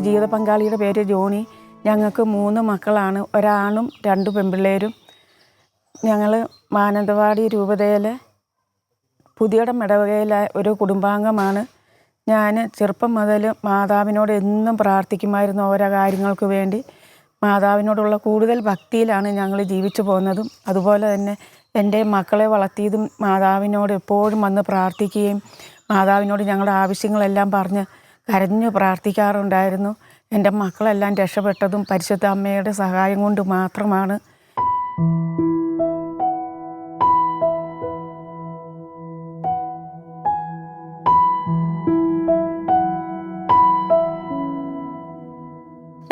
ജീവിത പങ്കാളിയുടെ പേര് ജോണി. ഞങ്ങൾക്ക് മൂന്ന് മക്കളാണ്. ഒരാണും രണ്ട് പെൺപിള്ളേരും. ഞങ്ങൾ മാനന്തവാടി രൂപതയിലെ പുതിയടം ഇടവകയിലെ ഒരു കുടുംബാംഗമാണ്. ഞാൻ ചെറുപ്പം മുതൽ മാതാവിനോട് എന്നും പ്രാർത്ഥിക്കുമായിരുന്നു ഓരോ കാര്യങ്ങൾക്ക് വേണ്ടി. മാതാവിനോടുള്ള കൂടുതൽ ഭക്തിയിലാണ് ഞങ്ങൾ ജീവിച്ചു പോകുന്നതും. അതുപോലെ തന്നെ എന്റെ മക്കളെ വളർത്തിയതും മാതാവിനോട് എപ്പോഴും വന്ന് പ്രാർത്ഥിക്കുകയും മാതാവിനോട് ഞങ്ങളുടെ ആവശ്യങ്ങളെല്ലാം പറഞ്ഞ് കരഞ്ഞു പ്രാർത്ഥിക്കാറുണ്ടായിരുന്നു. എന്റെ മക്കളെല്ലാം രക്ഷപ്പെട്ടതും പരിശുദ്ധ അമ്മയുടെ സഹായം കൊണ്ട് മാത്രമാണ്.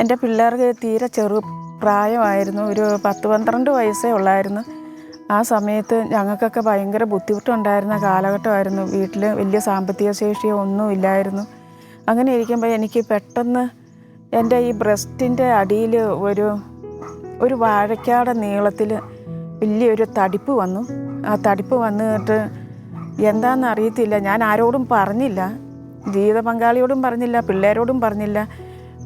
എന്റെ പിള്ളേർക്ക് തീരെ ചെറു പ്രായമായിരുന്നു. ഒരു പത്ത് പന്ത്രണ്ട് വയസ്സേ ഉള്ളായിരുന്നു. ആ സമയത്ത് ഞങ്ങൾക്കൊക്കെ ഭയങ്കര ബുദ്ധിമുട്ടുണ്ടായിരുന്ന കാലഘട്ടമായിരുന്നു. വീട്ടിൽ വലിയ സാമ്പത്തിക ശേഷിയോ ഒന്നും ഇല്ലായിരുന്നു അങ്ങനെ ഇരിക്കുമ്പോൾ എനിക്ക് പെട്ടെന്ന് എന്റെ ഈ ബ്രസ്റ്റിന്റെ അടിയിൽ ഒരു ഒരു വാഴയ്ക്കാടെ നീളത്തിൽ വലിയൊരു തടിപ്പ് വന്നു. ആ തടിപ്പ് വന്നിട്ട് എന്താണെന്ന് അറിയത്തില്ല. ഞാൻ ആരോടും പറഞ്ഞില്ല. ജീവിത പങ്കാളിയോടും പറഞ്ഞില്ല. പിള്ളേരോടും പറഞ്ഞില്ല.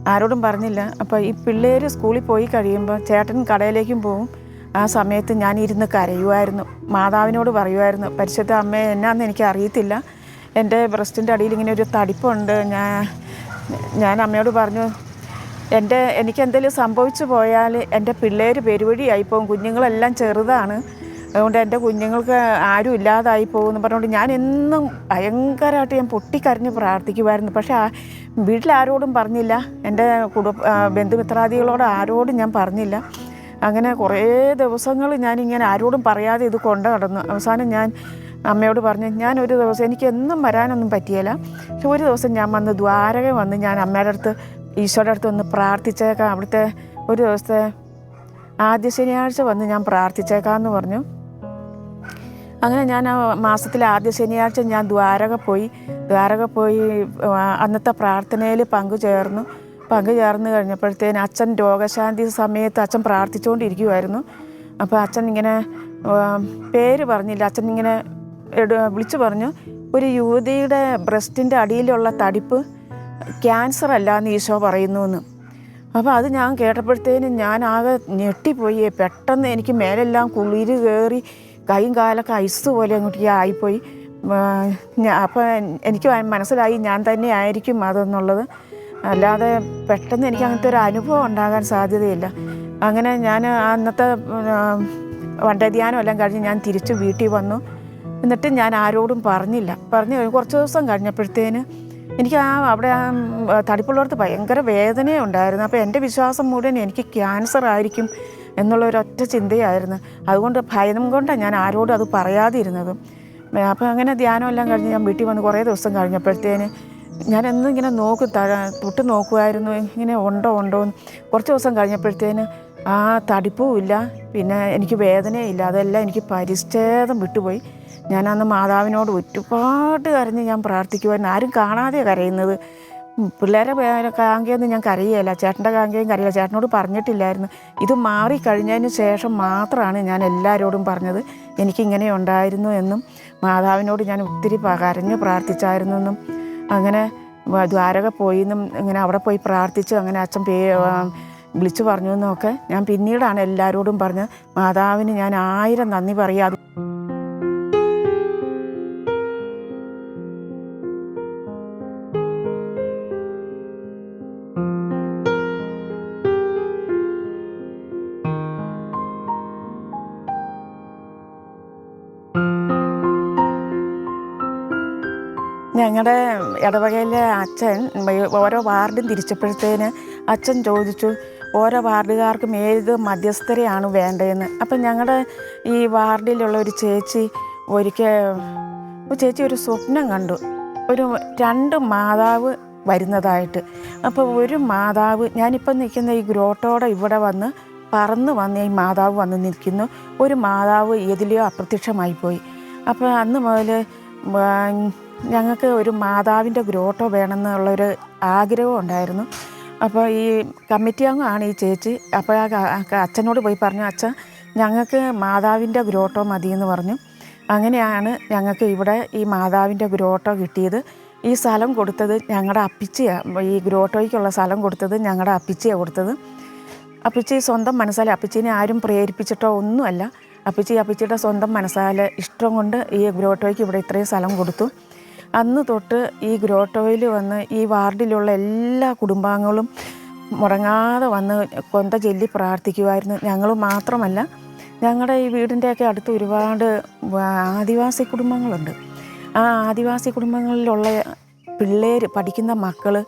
ആരോടും പറഞ്ഞില്ല. അപ്പോൾ ഈ പിള്ളേർ സ്കൂളിൽ പോയി കഴിയുമ്പോൾ ചേട്ടൻ കടയിലേക്കും പോവും. ആ സമയത്ത് ഞാൻ ഇരുന്ന് കരയുമായിരുന്നു. മാതാവിനോട് പറയുമായിരുന്നു പരിശുദ്ധ അമ്മ എന്നാന്ന് എനിക്ക് അറിയത്തില്ല എന്റെ ബ്രസ്റ്റിന്റെ അടിയിൽ ഇങ്ങനെ ഒരു തടിപ്പുണ്ട്. ഞാൻ ഞാൻ അമ്മയോട് പറഞ്ഞു എന്റെ എനിക്ക് എന്തെങ്കിലും സംഭവിച്ചു പോയാൽ എന്റെ പിള്ളേർ പെരുവഴിയായി പോകും. കുഞ്ഞുങ്ങളെല്ലാം ചെറുതാണ്. അതുകൊണ്ട് എന്റെ കുഞ്ഞുങ്ങൾക്ക് ആരും ഇല്ലാതായി പോകുമെന്ന് പറഞ്ഞുകൊണ്ട് ഞാൻ എന്നും ഭയങ്കരമായിട്ട് ഞാൻ പൊട്ടിക്കരഞ്ഞ് പ്രാർത്ഥിക്കുമായിരുന്നു. പക്ഷേ ആ വീട്ടിലാരോടും പറഞ്ഞില്ല. എന്റെ കുടുംബ ബന്ധുമിത്രാദികളോട് ആരോടും ഞാൻ പറഞ്ഞില്ല. അങ്ങനെ കുറേ ദിവസങ്ങൾ ഞാനിങ്ങനെ ആരോടും പറയാതെ ഇത് കൊണ്ടു നടന്നു. അവസാനം ഞാൻ അമ്മയോട് പറഞ്ഞു ഞാൻ ഒരു ദിവസം എനിക്ക് എന്നും വരാനൊന്നും പറ്റിയില്ല പക്ഷെ ഒരു ദിവസം ഞാൻ വന്ന് ദ്വാരക വന്ന് ഞാൻ അമ്മയുടെ അടുത്ത് ഈശോയുടെ അടുത്ത് ഒന്ന് പ്രാർത്ഥിച്ചേക്കാം. അവിടുത്തെ ഒരു ദിവസത്തെ ആദ്യ ശനിയാഴ്ച വന്ന് ഞാൻ പ്രാർത്ഥിച്ചേക്കാമെന്ന് പറഞ്ഞു. അങ്ങനെ ഞാൻ ആ മാസത്തിലെ ആദ്യ ശനിയാഴ്ച ഞാൻ ദ്വാരക പോയി. ദ്വാരക പോയി അന്നത്തെ പ്രാർത്ഥനയിൽ പങ്കുചേർന്നു പങ്കുചേർന്ന് കഴിഞ്ഞപ്പോഴത്തേന് അച്ഛൻ രോഗശാന്തി സമയത്ത് അച്ഛൻ പ്രാർത്ഥിച്ചുകൊണ്ടിരിക്കുമായിരുന്നു അപ്പോൾ അച്ഛൻ ഇങ്ങനെ പേര് പറഞ്ഞില്ല. അച്ഛൻ ഇങ്ങനെ വിളിച്ചു പറഞ്ഞു ഒരു യുവതിയുടെ ബ്രസ്റ്റിന്റെ അടിയിലുള്ള തടിപ്പ് ക്യാൻസർ അല്ല എന്ന് ഈശോ പറയുന്നു എന്ന് അപ്പോൾ അത് ഞാൻ കേട്ടപ്പോഴത്തേനും ഞാൻ ആകെ ഞെട്ടിപ്പോയി. പെട്ടെന്ന് എനിക്ക് മേലെല്ലാം കുളിര് കയറി കൈയും കാലൊക്കെ ഐസ് പോലെ അങ്ങോട്ട് ആയിപ്പോയി. അപ്പോൾ എനിക്ക് മനസ്സിലായി ഞാൻ തന്നെ ആയിരിക്കും അതെന്നുള്ളത്. അല്ലാതെ പെട്ടെന്ന് എനിക്ക് അങ്ങനത്തെ ഒരു അനുഭവം ഉണ്ടാകാൻ സാധ്യതയില്ല. അങ്ങനെ ഞാൻ അന്നത്തെ വണ്ടധ്യാനം എല്ലാം കഴിഞ്ഞ് ഞാൻ തിരിച്ച് വീട്ടിൽ വന്നു. എന്നിട്ട് ഞാൻ ആരോടും പറഞ്ഞില്ല. പറഞ്ഞു കുറച്ച് ദിവസം കഴിഞ്ഞപ്പോഴത്തേന് എനിക്ക് ആ അവിടെ ആ തടിപ്പുള്ളവർക്ക് ഭയങ്കര വേദനയുണ്ടായിരുന്നു അപ്പോൾ എന്റെ വിശ്വാസം മുഴുവൻ എനിക്ക് ക്യാൻസർ ആയിരിക്കും എന്നുള്ള ഒരൊറ്റ ചിന്തയായിരുന്നു. അതുകൊണ്ട് ഭയം കൊണ്ടാണ് ഞാൻ ആരോടും അത് പറയാതിരുന്നതും. അപ്പോൾ അങ്ങനെ ധ്യാനം എല്ലാം കഴിഞ്ഞ് ഞാൻ വീട്ടിൽ വന്ന് കുറേ ദിവസം കഴിഞ്ഞപ്പോഴത്തേന് ഞാൻ എന്നും ഇങ്ങനെ നോക്കും തൊട്ട് നോക്കുമായിരുന്നു. ഇങ്ങനെ ഉണ്ടോ ഉണ്ടോ കുറച്ച് ദിവസം കഴിഞ്ഞപ്പോഴത്തേന് ആ തടിപ്പും ഇല്ല. പിന്നെ എനിക്ക് വേദനയില്ല അതെല്ലാം എനിക്ക് പരിച്ഛേദം വിട്ടുപോയി. ഞാൻ അന്ന് മാതാവിനോട് ഒരുപാട് കരഞ്ഞ് ഞാൻ പ്രാർത്ഥിക്കുമായിരുന്നു ആരും കാണാതെ കരയുന്നത്. പിള്ളേരെ കാങ്കയൊന്നും ഞാൻ കരയുകയില്ല. ചേട്ടന്റെ കാങ്കയും കരയില്ല. ചേട്ടനോട് പറഞ്ഞിട്ടില്ലായിരുന്നു. ഇത് മാറിക്കഴിഞ്ഞതിന് ശേഷം മാത്രമാണ് ഞാൻ എല്ലാവരോടും പറഞ്ഞത്. എനിക്കിങ്ങനെ ഉണ്ടായിരുന്നു എന്നും മാതാവിനോട് ഞാൻ ഒത്തിരി കരഞ്ഞ് പ്രാർത്ഥിച്ചായിരുന്നു എന്നും. അങ്ങനെ ദ്വാരക പോയി എന്നും ഇങ്ങനെ അവിടെ പോയി പ്രാർത്ഥിച്ചു. അങ്ങനെ അച്ഛൻ പേ വിളിച്ചു പറഞ്ഞു എന്നൊക്കെ ഞാൻ പിന്നീടാണ് എല്ലാവരോടും പറഞ്ഞത്. മാതാവിന് ഞാൻ ആയിരം നന്ദി പറയാം ഇടവകയിലെ അച്ഛൻ ഓരോ വാർഡും തിരിച്ചപ്പോഴത്തേന് അച്ഛൻ ചോദിച്ചു ഓരോ വാർഡുകാർക്കും ഏത് മധ്യസ്ഥരെയാണ് വേണ്ടതെന്ന്? അപ്പം ഞങ്ങളുടെ ഈ വാർഡിലുള്ള ഒരു ചേച്ചി ഒരിക്കൽ ഒരു ചേച്ചി ഒരു സ്വപ്നം കണ്ടു. ഒരു രണ്ട് മാതാവ് വരുന്നതായിട്ട്. അപ്പോൾ ഒരു മാതാവ് ഞാനിപ്പം നിൽക്കുന്ന ഈ ഗ്രോട്ടോടെ ഇവിടെ വന്ന് പറന്ന് വന്ന് ഈ മാതാവ് വന്ന് നിൽക്കുന്നു. ഒരു മാതാവ് ഏതിലെയോ അപ്രത്യക്ഷമായി പോയി. അപ്പോൾ അന്ന് മുതൽ ഞങ്ങൾക്ക് ഒരു മാതാവിന്റെ ഗ്രോട്ടോ വേണമെന്നുള്ളൊരു ആഗ്രഹം ഉണ്ടായിരുന്നു. അപ്പോൾ ഈ കമ്മിറ്റി അംഗമാണ് ഈ ചേച്ചി. അപ്പോൾ അച്ഛനോട് പോയി പറഞ്ഞു അച്ഛൻ ഞങ്ങൾക്ക് മാതാവിന്റെ ഗ്രോട്ടോ മതി എന്ന് പറഞ്ഞു. അങ്ങനെയാണ് ഞങ്ങൾക്ക് ഇവിടെ ഈ മാതാവിന്റെ ഗ്രോട്ടോ കിട്ടിയത്. ഈ സ്ഥലം കൊടുത്തത് ഞങ്ങളുടെ അപ്പിച്ചയാണ് ഈ ഗ്രോട്ടോയ്ക്കുള്ള സ്ഥലം കൊടുത്തത് ഞങ്ങളുടെ അപ്പിച്ചയാണ് കൊടുത്തത്. അപ്പിച്ചി സ്വന്തം മനസ്സാലെ അപ്പിച്ചിനെ ആരും പ്രേരിപ്പിച്ചിട്ടോ ഒന്നുമല്ല. അപ്പിച്ചി അപ്പിച്ചിയുടെ സ്വന്തം മനസ്സാലെ ഇഷ്ടം കൊണ്ട് ഈ ഗ്രോട്ടോയ്ക്ക് ഇവിടെ ഇത്രയും സ്ഥലം കൊടുത്തു. അന്ന് തൊട്ട് ഈ ഗ്രോട്ടോയിൽ വന്ന് ഈ വാർഡിലുള്ള എല്ലാ കുടുംബാംഗങ്ങളും മുടങ്ങാതെ വന്ന് കൊന്ത ചൊല്ലി പ്രാർത്ഥിക്കുമായിരുന്നു ഞങ്ങൾ മാത്രമല്ല ഞങ്ങളുടെ ഈ വീടിന്റെയൊക്കെ അടുത്ത് ഒരുപാട് ആദിവാസി കുടുംബങ്ങളുണ്ട്. ആ ആദിവാസി കുടുംബങ്ങളിലുള്ള പിള്ളേർ പഠിക്കുന്ന മക്കൾ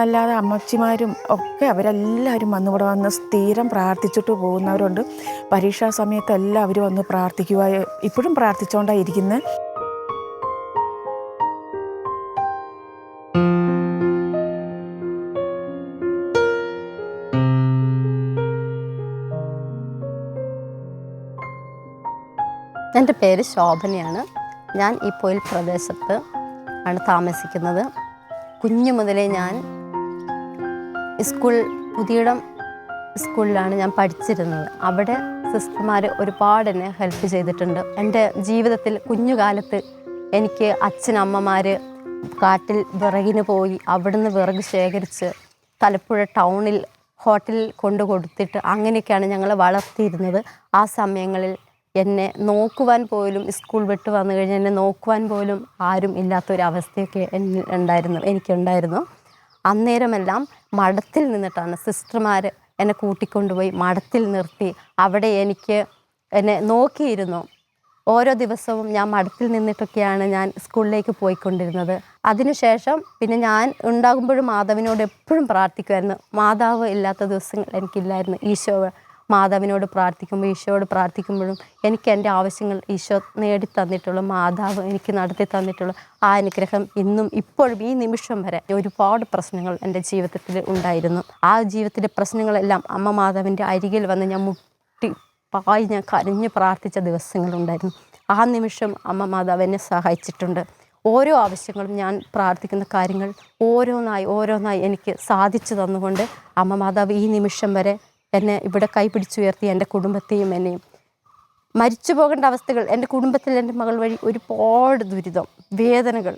അല്ലാതെ അമ്മച്ചിമാരും ഒക്കെ അവരെല്ലാവരും വന്ന് ഇവിടെ വന്ന് സ്ഥിരം പ്രാർത്ഥിച്ചിട്ട് പോകുന്നവരുണ്ട്. പരീക്ഷാ സമയത്തെല്ലാം എല്ലാവരും വന്ന് പ്രാർത്ഥിക്കുക ഇപ്പോഴും പ്രാർത്ഥിച്ചുകൊണ്ടാണ് ഇരിക്കുന്നത് എന്റെ പേര് ശോഭനയാണ്. ഞാൻ ഈ പൊയിൽ പ്രദേശത്ത് ആണ് താമസിക്കുന്നത്. കുഞ്ഞു മുതലേ ഞാൻ സ്കൂൾ പുതിയിടം സ്കൂളിലാണ് ഞാൻ പഠിച്ചിരുന്നത്. അവിടെ സിസ്റ്റർമാർ ഒരുപാട് എന്നെ ഹെൽപ്പ് ചെയ്തിട്ടുണ്ട്. എന്റെ ജീവിതത്തിൽ കുഞ്ഞുകാലത്ത് എനിക്ക് അച്ഛനമ്മമാർ കാട്ടിൽ വിറകിന് പോയി അവിടുന്ന് വിറക് ശേഖരിച്ച് തലപ്പുഴ ടൗണിൽ ഹോട്ടലിൽ കൊണ്ടു കൊടുത്തിട്ട് അങ്ങനെയൊക്കെയാണ് ഞങ്ങൾ വളർത്തിയിരുന്നത്. ആ സമയങ്ങളിൽ എന്നെ നോക്കുവാൻ പോലും സ്കൂൾ വിട്ട് വന്നു കഴിഞ്ഞാൽ എന്നെ നോക്കുവാൻ പോലും ആരും ഇല്ലാത്തൊരവസ്ഥയൊക്കെ ഉണ്ടായിരുന്നു എനിക്കുണ്ടായിരുന്നു. അന്നേരമെല്ലാം മഠത്തിൽ നിന്നിട്ടാണ് സിസ്റ്റർമാർ എന്നെ കൂട്ടിക്കൊണ്ടുപോയി മഠത്തിൽ നിർത്തി. അവിടെ എനിക്ക് എന്നെ നോക്കിയിരുന്നു. ഓരോ ദിവസവും ഞാൻ മഠത്തിൽ നിന്നിട്ടൊക്കെയാണ് ഞാൻ സ്കൂളിലേക്ക് പോയിക്കൊണ്ടിരുന്നത്. അതിനുശേഷം പിന്നെ ഞാൻ ഉണ്ടാകുമ്പോഴും മാതാവിനോട് എപ്പോഴും പ്രാർത്ഥിക്കുമായിരുന്നു. മാതാവ് ഇല്ലാത്ത ദിവസങ്ങൾ എനിക്കില്ലായിരുന്നു. ഈശോ മാതാവിനോട് പ്രാർത്ഥിക്കുമ്പോൾ ഈശോയോട് പ്രാർത്ഥിക്കുമ്പോഴും എനിക്ക് എന്റെ ആവശ്യങ്ങൾ ഈശോ നേടി തന്നിട്ടുള്ള മാതാവ് എനിക്ക് നടത്തി തന്നിട്ടുള്ള ആ അനുഗ്രഹം ഇന്നും ഇപ്പോഴും ഈ നിമിഷം വരെ ഒരുപാട് പ്രശ്നങ്ങൾ എന്റെ ജീവിതത്തിൽ ഉണ്ടായിരുന്നു. ആ ജീവിതത്തിലെ പ്രശ്നങ്ങളെല്ലാം അമ്മ മാതാവിന്റെ അരികിൽ വന്ന് ഞാൻ മുട്ടി പായി ഞാൻ കരഞ്ഞ് പ്രാർത്ഥിച്ച ദിവസങ്ങളുണ്ടായിരുന്നു. ആ നിമിഷം അമ്മ മാതാവ് എന്നെ സഹായിച്ചിട്ടുണ്ട്. ഓരോ ആവശ്യങ്ങളും ഞാൻ പ്രാർത്ഥിക്കുന്ന കാര്യങ്ങൾ ഓരോന്നായി ഓരോന്നായി എനിക്ക് സാധിച്ചു തന്നുകൊണ്ട് അമ്മ മാതാവ് ഈ നിമിഷം വരെ എന്നെ ഇവിടെ കൈ പിടിച്ചുയർത്തി എന്റെ കുടുംബത്തെയും എന്നെയും. മരിച്ചു പോകേണ്ട അവസ്ഥകൾ എന്റെ കുടുംബത്തിൽ എന്റെ മകൾ വഴി ഒരുപാട് ദുരിതം വേദനകൾ.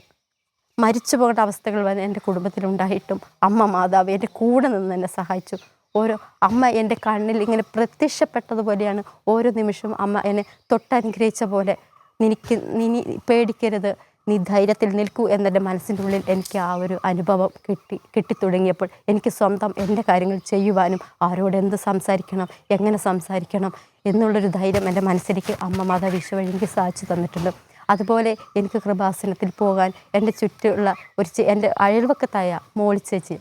മരിച്ചു പോകേണ്ട അവസ്ഥകൾ വരെ എന്റെ കുടുംബത്തിലുണ്ടായിട്ടും അമ്മ മാതാവ് എന്റെ കൂടെ നിന്ന് എന്നെ സഹായിച്ചു. ഓരോ അമ്മ എന്റെ കണ്ണിൽ ഇങ്ങനെ പ്രത്യക്ഷപ്പെട്ടതുപോലെയാണ് ഓരോ നിമിഷവും അമ്മ എന്നെ തൊട്ടനുഗ്രഹിച്ച പോലെ നിനക്ക് നിനി പേടിക്കരുത്. നീ ധൈര്യത്തിൽ നിൽക്കൂ എന്നെന്റെ മനസ്സിന്റെ ഉള്ളിൽ എനിക്ക് ആ ഒരു അനുഭവം കിട്ടി കിട്ടിത്തുടങ്ങിയപ്പോൾ എനിക്ക് സ്വന്തം എന്റെ കാര്യങ്ങൾ ചെയ്യുവാനും ആരോട് എന്ത് സംസാരിക്കണം എങ്ങനെ സംസാരിക്കണം എന്നുള്ളൊരു ധൈര്യം എന്റെ മനസ്സിലേക്ക് അമ്മ മാതാ വിഷു വഴി എനിക്ക് സാധിച്ചു തന്നിട്ടുണ്ട്. അതുപോലെ എനിക്ക് കൃപാസനത്തിൽ പോകാൻ എന്റെ ചുറ്റുള്ള ഒരു എന്റെ അയൽവക്കത്തായ മോളി ചേച്ചി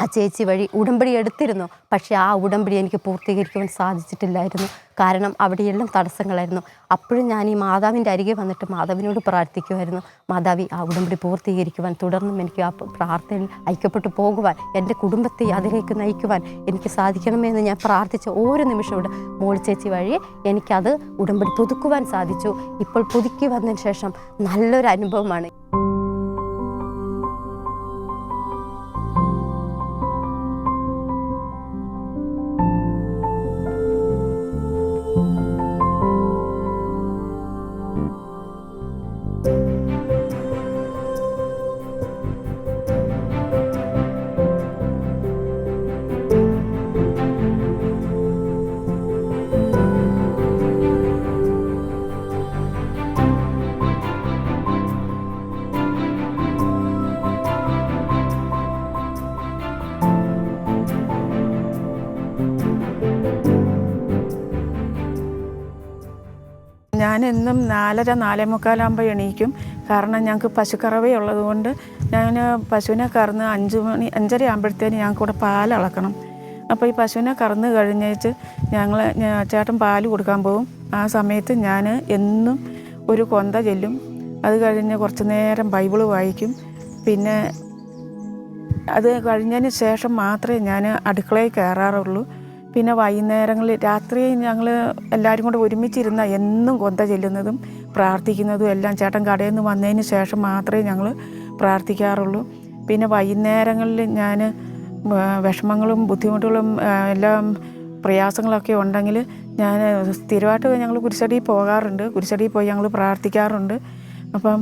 ആ ചേച്ചി വഴി ഉടമ്പടി എടുത്തിരുന്നു. പക്ഷേ ആ ഉടമ്പടി എനിക്ക് പൂർത്തീകരിക്കുവാൻ സാധിച്ചിട്ടില്ലായിരുന്നു. കാരണം അവിടെയെല്ലാം തടസ്സങ്ങളായിരുന്നു. അപ്പോഴും ഞാൻ ഈ മാതാവിന്റെ അരികെ വന്നിട്ട് മാതാവിനോട് പ്രാർത്ഥിക്കുമായിരുന്നു മാതാവി ആ ഉടമ്പടി പൂർത്തീകരിക്കുവാൻ തുടർന്നും എനിക്ക് ആ പ്രാർത്ഥനയിൽ ഐക്യപ്പെട്ടു പോകുവാൻ എന്റെ കുടുംബത്തെ അതിലേക്ക് നയിക്കുവാൻ എനിക്ക് സാധിക്കണമെന്ന് ഞാൻ പ്രാർത്ഥിച്ച ഓരോ നിമിഷവും മോൾ ചേച്ചി വഴി എനിക്കത് ഉടമ്പടി പുതുക്കുവാൻ സാധിച്ചു. ഇപ്പോൾ പുതുക്കി വന്നതിന് ശേഷം നല്ലൊരു അനുഭവമാണ്. എന്നും നാലര നാലേ മുക്കാലാകുമ്പോൾ എണീക്കും. കാരണം ഞങ്ങൾക്ക് പശുക്കറവയുള്ളത് ഉള്ളതുകൊണ്ട് ഞാൻ പശുവിനെ കറന്ന് അഞ്ച് മണി അഞ്ചര ആകുമ്പോഴത്തേന് ഞങ്ങൾക്ക് കൂടെ പാൽ അളക്കണം. അപ്പോൾ ഈ പശുവിനെ കറന്ന് കഴിഞ്ഞേച്ച് ഞങ്ങൾ ചേട്ടൻ പാൽ കൊടുക്കാൻ പോകും ആ സമയത്ത് ഞാൻ എന്നും ഒരു കൊന്ത ചെല്ലും. അത് കഴിഞ്ഞ് കുറച്ച് നേരം ബൈബിൾ വായിക്കും. പിന്നെ അത് കഴിഞ്ഞതിന് ശേഷം മാത്രമേ ഞാൻ അടുക്കളയിൽ കയറാറുള്ളൂ. പിന്നെ വൈകുന്നേരങ്ങളിൽ രാത്രി ഞങ്ങൾ എല്ലാവരും കൂടെ ഒരുമിച്ചിരുന്ന എന്നും കൊന്ത ചെല്ലുന്നതും പ്രാർത്ഥിക്കുന്നതും എല്ലാം ചേട്ടൻ കടയിൽ നിന്ന് വന്നതിന് ശേഷം മാത്രമേ ഞങ്ങൾ പ്രാർത്ഥിക്കാറുള്ളൂ. പിന്നെ വൈകുന്നേരങ്ങളിൽ ഞാൻ വിഷമങ്ങളും ബുദ്ധിമുട്ടുകളും എല്ലാം പ്രയാസങ്ങളൊക്കെ ഉണ്ടെങ്കിൽ ഞാൻ സ്ഥിരമായിട്ട് ഞങ്ങൾ കുരിശടിയിൽ പോകാറുണ്ട്. കുരിശടിയിൽ പോയി ഞങ്ങൾ പ്രാർത്ഥിക്കാറുണ്ട്. അപ്പം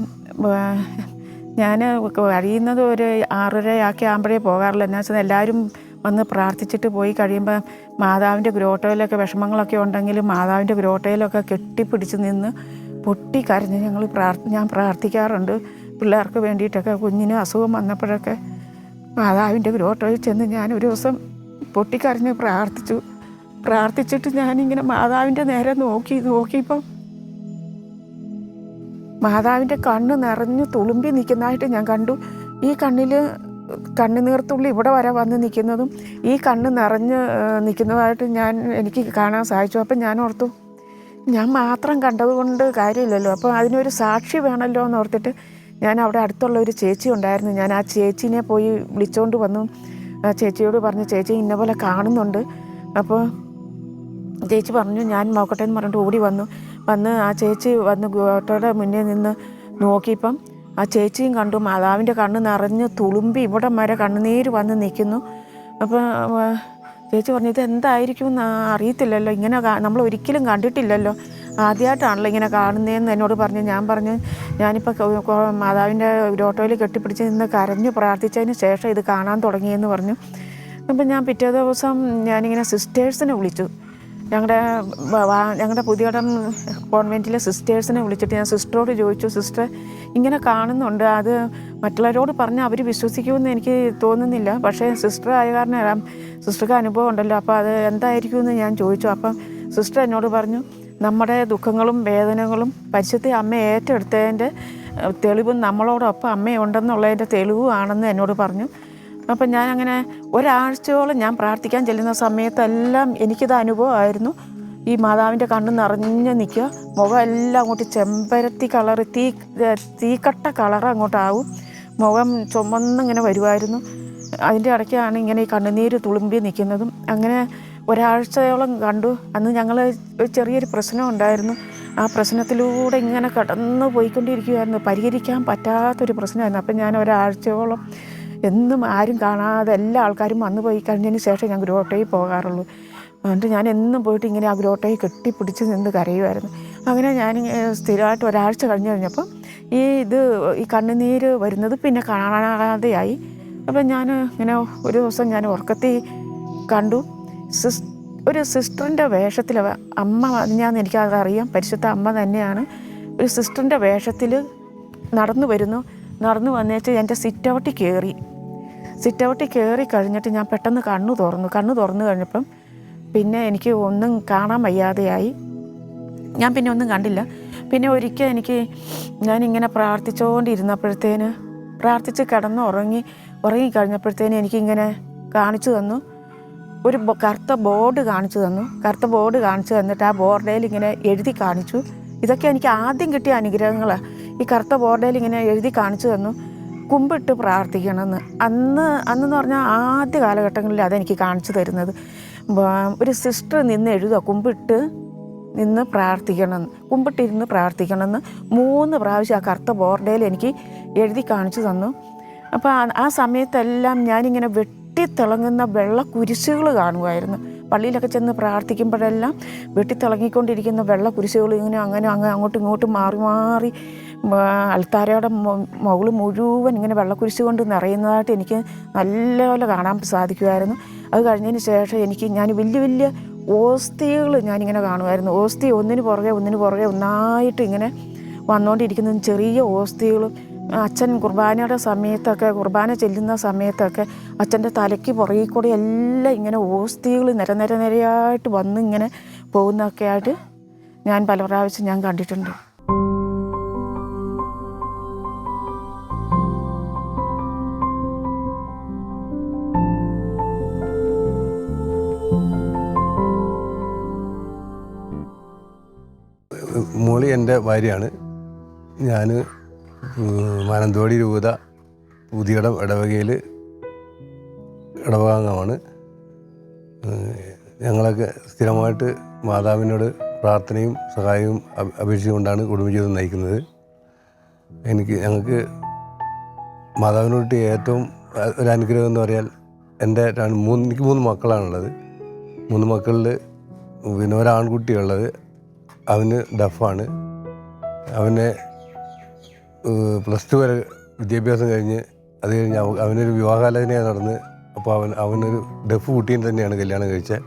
ഞാൻ കഴിയുന്നത് ഒരു ആറര ആക്കി ആകുമ്പോഴേ പോകാറുള്ളൂ. എന്നാ വെച്ചാൽ എല്ലാവരും വന്ന് പ്രാർത്ഥിച്ചിട്ട് പോയി കഴിയുമ്പോൾ മാതാവിന്റെ ഗ്രോട്ടയിലൊക്കെ വിഷമങ്ങളൊക്കെ ഉണ്ടെങ്കിലും മാതാവിന്റെ ഗ്രോട്ടയിലൊക്കെ കെട്ടിപ്പിടിച്ച് നിന്ന് പൊട്ടി കരഞ്ഞ് ഞങ്ങൾ പ്രാർത്ഥ ഞാൻ പ്രാർത്ഥിക്കാറുണ്ട്. പിള്ളേർക്ക് വേണ്ടിയിട്ടൊക്കെ കുഞ്ഞിന് അസുഖം വന്നപ്പോഴൊക്കെ മാതാവിന്റെ ഗ്രോട്ടയിൽ ചെന്ന് ഞാൻ ഒരു ദിവസം പൊട്ടിക്കരഞ്ഞ് പ്രാർത്ഥിച്ചു. പ്രാർത്ഥിച്ചിട്ട് ഞാനിങ്ങനെ മാതാവിന്റെ നേരെ നോക്കി നോക്കിയപ്പം മാതാവിന്റെ കണ്ണ് നിറഞ്ഞു തുളുമ്പി നിൽക്കുന്നതായിട്ട് ഞാൻ കണ്ടു. ഈ കണ്ണിൽ കണ്ണുനീർത്തുള്ളി ഇവിടെ വരെ വന്ന് നിൽക്കുന്നതും ഈ കണ്ണ് നിറഞ്ഞ് നിൽക്കുന്നതായിട്ട് ഞാൻ എനിക്ക് കാണാൻ സാധിച്ചു. അപ്പം ഞാൻ ഓർത്തു ഞാൻ മാത്രം കണ്ടതുകൊണ്ട് കാര്യമില്ലല്ലോ. അപ്പോൾ അതിനൊരു സാക്ഷി വേണമല്ലോ എന്ന് ഓർത്തിട്ട് ഞാൻ അവിടെ അടുത്തുള്ള ഒരു ചേച്ചി ഉണ്ടായിരുന്നു. ഞാൻ ആ ചേച്ചീനെ പോയി വിളിച്ചുകൊണ്ട് വന്നു. ആ ചേച്ചിയോട് പറഞ്ഞു ചേച്ചി ഇന്ന പോലെ കാണുന്നുണ്ട്. അപ്പോൾ ചേച്ചി പറഞ്ഞു ഞാൻ നോക്കട്ടെ എന്ന് പറഞ്ഞിട്ട് ഓടി വന്നു. വന്ന് ആ ചേച്ചി വന്ന് ഗോട്ടയുടെ മുന്നിൽ നിന്ന് നോക്കിയപ്പം ആ ചേച്ചിയും കണ്ടു മാതാവിന്റെ കണ്ണ് നിറഞ്ഞ് തുളുമ്പി ഇവിടെ വരെ കണ്ണുനീര് വന്ന് നിൽക്കുന്നു. അപ്പോൾ ചേച്ചി പറഞ്ഞു ഇത് എന്തായിരിക്കും എന്ന് അറിയത്തില്ലല്ലോ. ഇങ്ങനെ നമ്മൾ ഒരിക്കലും കണ്ടിട്ടില്ലല്ലോ. ആദ്യമായിട്ടാണല്ലോ ഇങ്ങനെ കാണുന്നതെന്ന് എന്നോട് പറഞ്ഞു. ഞാൻ പറഞ്ഞു ഞാനിപ്പോൾ മാതാവിന്റെ ഒരു ഓട്ടോയിൽ കെട്ടിപ്പിടിച്ച് നിന്ന് കരഞ്ഞു പ്രാർത്ഥിച്ചതിന് ശേഷം ഇത് കാണാൻ തുടങ്ങിയെന്ന് പറഞ്ഞു. അപ്പം ഞാൻ പിറ്റേ ദിവസം ഞാനിങ്ങനെ സിസ്റ്റേഴ്സിനെ വിളിച്ചു. ഞങ്ങളുടെ ഞങ്ങളുടെ പുതിയടം കോൺവെന്റിലെ സിസ്റ്റേഴ്സിനെ വിളിച്ചിട്ട് ഞാൻ സിസ്റ്ററോട് ചോദിച്ചു സിസ്റ്റർ ഇങ്ങനെ കാണുന്നുണ്ട്. അത് മറ്റുള്ളവരോട് പറഞ്ഞാൽ അവർ വിശ്വസിക്കുമെന്ന് എനിക്ക് തോന്നുന്നില്ല. പക്ഷേ സിസ്റ്റർ ആയ കാരണം സിസ്റ്റർക്ക് അനുഭവം ഉണ്ടല്ലോ. അപ്പോൾ അത് എന്തായിരിക്കുമെന്ന് ഞാൻ ചോദിച്ചു. അപ്പം സിസ്റ്റർ എന്നോട് പറഞ്ഞു നമ്മുടെ ദുഃഖങ്ങളും വേദനകളും പരിശുദ്ധ അമ്മ ഏറ്റെടുത്തതിന്റെ തെളിവും നമ്മളോടൊപ്പം അമ്മയുണ്ടെന്നുള്ളതിന്റെ തെളിവുമാണെന്ന് എന്നോട് പറഞ്ഞു. അപ്പം ഞാൻ അങ്ങനെ ഒരാഴ്ചയോളം ഞാൻ പ്രാർത്ഥിക്കാൻ ചെല്ലുന്ന സമയത്തെല്ലാം എനിക്കിത് അനുഭവമായിരുന്നു. ഈ മാതാവിന്റെ കണ്ണ് നിറഞ്ഞ് നിൽക്കുക. മുഖം എല്ലാം അങ്ങോട്ട് ചെമ്പരത്തി കളറ് തീ തീക്കട്ട കളർ അങ്ങോട്ടാവും. മുഖം ചുമന്നിങ്ങനെ വരുമായിരുന്നു. അതിന്റെ ഇടയ്ക്കാണ് ഇങ്ങനെ ഈ കണ്ണുനീര് തുളുമ്പി നിൽക്കുന്നതും. അങ്ങനെ ഒരാഴ്ചയോളം കണ്ടു. അന്ന് ഞങ്ങൾ ചെറിയൊരു പ്രശ്നം ഉണ്ടായിരുന്നു. ആ പ്രശ്നത്തിലൂടെ ഇങ്ങനെ കടന്നു പോയിക്കൊണ്ടിരിക്കുകയായിരുന്നു പരിഹരിക്കാൻ പറ്റാത്തൊരു പ്രശ്നമായിരുന്നു. അപ്പം ഞാൻ ഒരാഴ്ചയോളം എന്നും ആരും കാണാതെ എല്ലാ ആൾക്കാരും വന്നു പോയി കഴിഞ്ഞതിന് ശേഷം ഞാൻ ഗ്രോട്ടയിൽ പോകാറുള്ളൂ. എന്നിട്ട് ഞാൻ എന്നും പോയിട്ട് ഇങ്ങനെ ആ ഗ്രോട്ടയിൽ കെട്ടിപ്പിടിച്ച് നിന്ന് കരയുമായിരുന്നു. അങ്ങനെ ഞാൻ സ്ഥിരമായിട്ട് ഒരാഴ്ച കഴിഞ്ഞ് കഴിഞ്ഞപ്പോൾ ഈ ഇത് ഈ കണ്ണുനീര് വരുന്നത് പിന്നെ കാണാതെയായി. അപ്പം ഞാൻ ഇങ്ങനെ ഒരു ദിവസം ഞാൻ ഉറക്കത്തിൽ കണ്ടു. സിസ് ഒരു സിസ്റ്ററിന്റെ വേഷത്തിൽ അമ്മ ഞാൻ എനിക്കതറിയാം. പരിശുദ്ധ അമ്മ തന്നെയാണ്. ഒരു സിസ്റ്ററിന്റെ വേഷത്തിൽ നടന്നു വരുന്നു. നടന്നു വന്നേച്ച് എന്റെ സിറ്റ് ഔട്ടിൽ കയറി. സിറ്റ് ഔട്ടിൽ കയറി കഴിഞ്ഞിട്ട് ഞാൻ പെട്ടെന്ന് കണ്ണു തുറന്നു. കണ്ണു തുറന്നു കഴിഞ്ഞപ്പം പിന്നെ എനിക്ക് ഒന്നും കാണാൻ വയ്യാതെയായി. ഞാൻ പിന്നെ ഒന്നും കണ്ടില്ല. പിന്നെ ഒരിക്കൽ എനിക്ക് ഞാനിങ്ങനെ പ്രാർത്ഥിച്ചുകൊണ്ടിരുന്നപ്പോഴത്തേന് പ്രാർത്ഥിച്ച് കിടന്ന് ഉറങ്ങി ഉറങ്ങിക്കഴിഞ്ഞപ്പോഴത്തേന് എനിക്കിങ്ങനെ കാണിച്ചു തന്നു. ഒരു കറുത്ത ബോർഡ് കാണിച്ചു തന്നു. കറുത്ത ബോർഡ് കാണിച്ചു തന്നിട്ട് ആ ബോർഡേൽ ഇങ്ങനെ എഴുതി കാണിച്ചു. ഇതൊക്കെ എനിക്ക് ആദ്യം കിട്ടിയ അനുഗ്രഹങ്ങളാണ് ഈ കറുത്ത ബോർഡേൽ ഇങ്ങനെ എഴുതി കാണിച്ചു തന്നു. കുമ്പിട്ട് പ്രാർത്ഥിക്കണമെന്ന്. അന്ന് അന്നെന്ന് പറഞ്ഞാൽ ആദ്യ കാലഘട്ടങ്ങളിൽ അതെനിക്ക് കാണിച്ചു തരുന്നത്. ഒരു സിസ്റ്റർ നിന്ന് എഴുതുക കുമ്പിട്ട് നിന്ന് പ്രാർത്ഥിക്കണം കുമ്പിട്ടിരുന്ന് പ്രാർത്ഥിക്കണമെന്ന് മൂന്ന് പ്രാവശ്യം ആ കറുത്ത ബോർഡേൽ എനിക്ക് എഴുതി കാണിച്ചു തന്നു. അപ്പോൾ ആ- സമയത്തെല്ലാം ഞാനിങ്ങനെ വെട്ടിത്തിളങ്ങുന്ന വെള്ള കുരിശുകൾ കാണുമായിരുന്നു. പള്ളിയിലൊക്കെ ചെന്ന് പ്രാർത്ഥിക്കുമ്പോഴെല്ലാം വെട്ടിത്തിളങ്ങിക്കൊണ്ടിരിക്കുന്ന വെള്ള കുരിശുകൾ ഇങ്ങനെ അങ്ങനെ അങ്ങ് അങ്ങോട്ടും ഇങ്ങോട്ടും മാറി മാറി അൽത്താരയുടെ മുകളിൽ മുഴുവൻ ഇങ്ങനെ വെള്ളക്കുരിശ് കൊണ്ട് നിറയുന്നതായിട്ട് എനിക്ക് നല്ലപോലെ കാണാൻ സാധിക്കുമായിരുന്നു. അത് കഴിഞ്ഞതിന് ശേഷം എനിക്ക് ഞാൻ വലിയ വലിയ ഓസ്തികൾ ഞാനിങ്ങനെ കാണുമായിരുന്നു. ഓസ്തി ഒന്നിന് പുറകെ ഒന്നിന് പുറകെ ഒന്നായിട്ട് ഇങ്ങനെ വന്നുകൊണ്ടിരിക്കുന്ന ചെറിയ ഓസ്തികളും അച്ഛൻ കുർബാനയുടെ സമയത്തൊക്കെ കുർബാന ചെല്ലുന്ന സമയത്തൊക്കെ അച്ഛന്റെ തലയ്ക്ക് പുറകിൽ കൂടെ എല്ലാം ഇങ്ങനെ ഓസ്തികൾ നിര നിര നിരയായിട്ട് വന്ന് ഇങ്ങനെ പോകുന്നതൊക്കെ ആയിട്ട് ഞാൻ പല പ്രാവശ്യം ഞാൻ കണ്ടിട്ടുണ്ട്. എന്റെ ഭാര്യയാണ്. ഞാൻ മാനന്തവാടി രൂപത പുതിയടം ഇടവകയിൽ ഇടവകാംഗമാണ്. ഞങ്ങളൊക്കെ സ്ഥിരമായിട്ട് മാതാവിനോട് പ്രാർത്ഥനയും സഹായവും അപ്- അപേക്ഷിച്ചുകൊണ്ടാണ് കുടുംബജീവിതം നയിക്കുന്നത്. എനിക്ക് ഞങ്ങൾക്ക് മാതാവിനോട് ഏറ്റവും അഹ് ഒരു അനുഗ്രഹം എന്ന് പറയാൽ എന്റെ മൂന്ന് എനിക്ക് മൂന്ന് മക്കളാണുള്ളത്. മൂന്ന് മക്കളിൽ പിന്നെ ഒരാൺകുട്ടിയുള്ളത്. അവന് ഡഫാണ്. അവനെ പ്ലസ് ടു വരെ വിദ്യാഭ്യാസം കഴിഞ്ഞ് അത് കഴിഞ്ഞ് അവ- അവനൊരു വിവാഹാലോചന നടന്ന്. അപ്പോൾ അവൻ അവനൊരു ഡഫ് കുട്ടീനെ തന്നെയാണ് കല്യാണം കഴിച്ചത്